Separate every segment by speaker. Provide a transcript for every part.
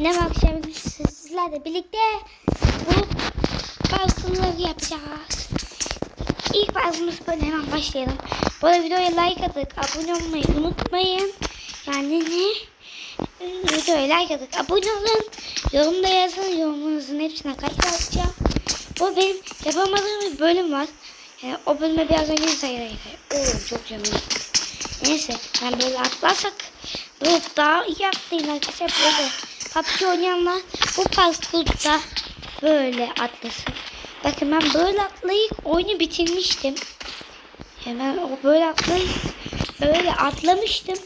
Speaker 1: Ne bakacağım sizlerle birlikte bu balkonları yapacağız. İlk balkonumuz böyle hemen başlayalım. Bu arada videoya like atıp abone olmayı unutmayın. Yani ne? Videoya like atıp abone olun. Yorumda yazın. Yorumunuzun hepsine kalp atacağım. Bu benim yapamadığım bir bölüm var. Yani o bölüme biraz önce sayılaydı. Oo çok canım. Neyse ben böyle atlarsak bu daha iyi atlayın arkadaşlar böyle PUBG oynayanlar bu parkurda böyle atlasın. Bakın ben böyle atlayıp oyunu bitirmiştim. Hemen o böyle atlayıp böyle atlamıştım.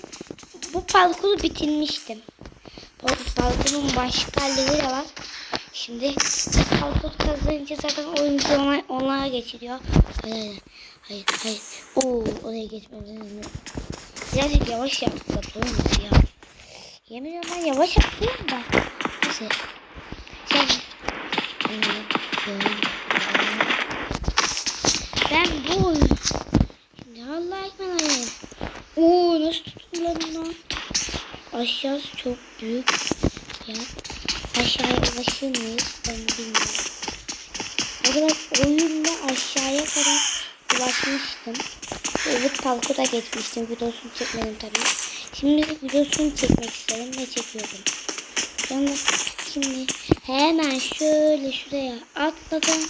Speaker 1: Bu parkuru bitirmiştim. Bu parkurun başka halleri de var. Şimdi parkur kazanınca zaten oyuncu ona, onlara geçiriyor. Hayır, hayır, hayır. Oo, oraya geçmemiz lazım. Birazcık yavaş yaptık olmaz ya. Yemin ediyorum ben yavaş yapıyorum da. Neyse. Sen... Ben bu. Şimdi Allah alayım. Oo nasıl tutulmadım lan? Aşağısı çok büyük. Ya. Aşağıya ulaşır mıyız? Ben bilmiyorum. O kadar oyunda aşağıya kadar ulaşmıştım. Öbür parkura geçmiştim. Videosunu çekmedim tabii. Şimdi videosunu çekmek istedim ve çekiyorum. Sonra şimdi hemen şöyle şuraya atladım.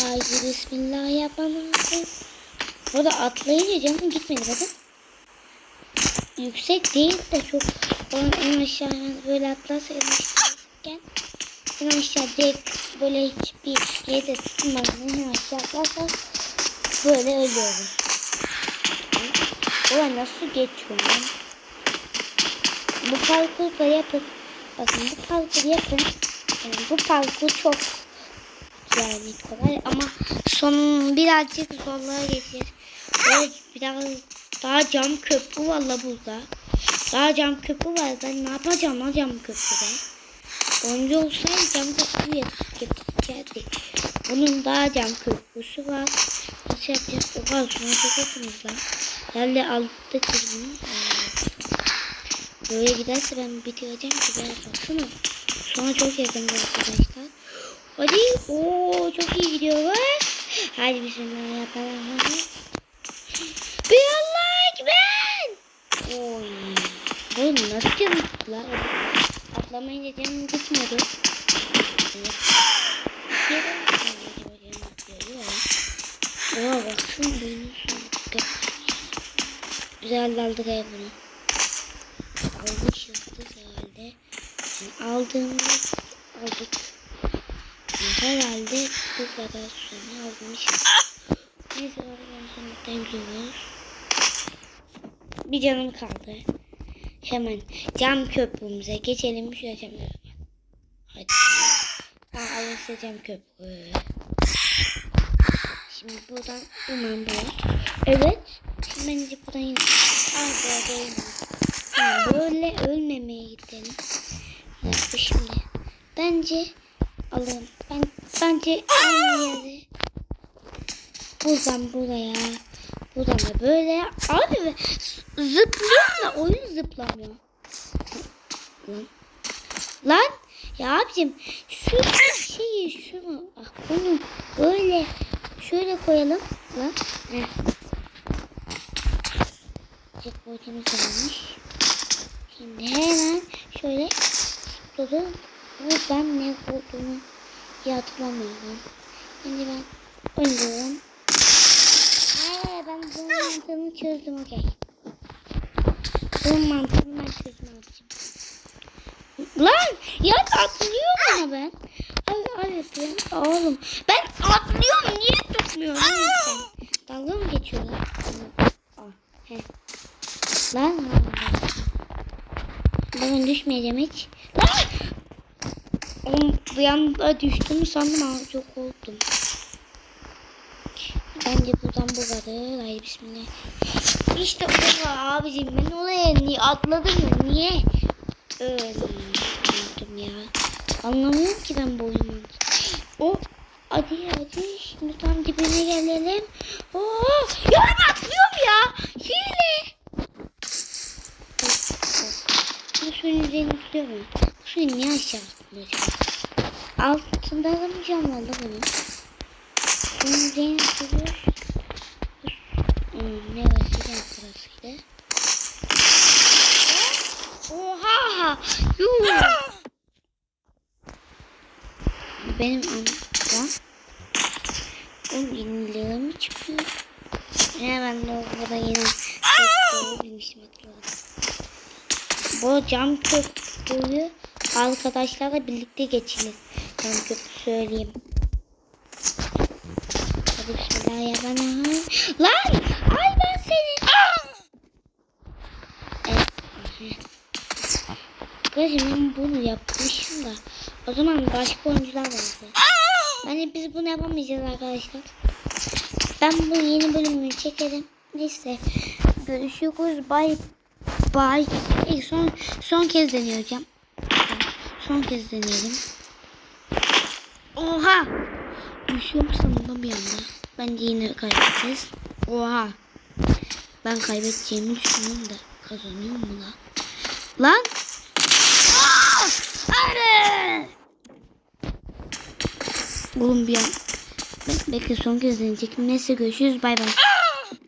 Speaker 1: Haydi bismillahirrahmanirrahim. Burada atlayınca canım gitmedi bakın. Yüksek değil de çok onun en aşağı böyle atlarsa en aşağıken en aşağı direkt böyle hiçbir yerde tutulmadan en aşağı atlarsa böyle ölüyoruz. Ulan nasıl geçiyorum? Bu parkuru yapın. Bakın bu parkuru yapın. Yani bu parkur çok yani kolay ama son birazcık zorluğa geçir. Evet biraz daha cam köprü var la burada. Daha cam köprü var. Ben ne yapacağım la cam köprüde? Önce olsaydı cam köprü yapacaktık. Bunun daha cam köprüsü var. Nasıl yapacağız? O kadar sonra çok yakınız lan. Herhalde biz bunu. Böyle giderse ben bitireceğim ki biraz baksana. Sonra çok yakında arkadaşlar. Hadi. Oo çok iyi gidiyoruz. Hadi bismillah yapalım. Hadi. Bir Allah ekber. Oy. Bu nasıl canım la? Atlamayınca canım gitmedi. Oha baksana benim son. Güzel aldık ev bunu. Almışız herhalde. Yani aldığımda aldık. Herhalde bu kadar sonra almışız. Neyse sonra gidiyoruz. Bir canım kaldı. Hemen cam köprümüze geçelim. Şuraya cam köprü. Hadi. Aa, alırsa cam köprü. Şimdi buradan uman bu. Evet. Bence yine. Aa böyle ölmemeye gidelim. Nasıl şimdi? Bence alın. Ben bence yere. Buradan buraya. Buradan da böyle. Abi zıplıyorum da oyun zıplamıyor. Lan. Lan. Ya abicim şu şeyi şunu ah bunu böyle şöyle koyalım. Lan. Heh. Checkpoint'imiz olmuş. Şimdi hemen şöyle zıpladım. Buradan ne olduğunu iyi hatırlamıyorum. Şimdi ben oynuyorum. Hayır ben bunun mantığını çözdüm okey. Bunun mantığını ben çözdüm abicim. Lan ya atlıyor bana ben. Ay ay ben oğlum. Ben atlıyorum niye tutmuyorum sen? Dalga mı geçiyorlar? Aa, he. Lan Ben düşmeyeceğim hiç. Lan! Oğlum bir anda düştüm sandım ama çok korktum. Bence buradan bu kadar. Hayır bismillah. İşte o kadar abicim ben oraya niye atladım ya niye? Öldüm ya. Anlamıyorum ki ben bu oyunu. O hadi hadi şimdi tam dibine gelelim. Oo, ya ben atlıyorum ya. Hile. Bu suyun üzerine tutuyorum. Bu suyu niye aşağı atmıyor? Altında alamayacağım valla bunu. Suyun üzerine tutuyor. Hmm, ne? Silah sırasıydı. Oha! Yuh! Benim amcam. Oğlum yeniliğe mi çıkıyor? Ben de burada yine çok doğru bilmiştim hatırladım. Bu cam köprüyü arkadaşlarla birlikte geçilir. Cam köprü söyleyeyim. Hadi bismillah ya bana. Lan! Ay ben seni. Evet. Arkadaşlar ben bunu yapmışım da. O zaman başka oyuncular vardı. Yani biz bunu yapamayacağız arkadaşlar. Ben bu yeni bölümünü çekerim. Neyse. Görüşürüz. Bye bye. İlk son son kez deneyeceğim. Son kez deneyelim. Oha! Düşüyorum sandım bir anda. Bence yine kaybedeceğiz. Oha! Ben kaybedeceğimi düşünüyorum da kazanıyor mu lan? Lan! Aa! Hayır! Oğlum bir an. Be- Bekle son kez deneyecek. Neyse görüşürüz. Bay bay.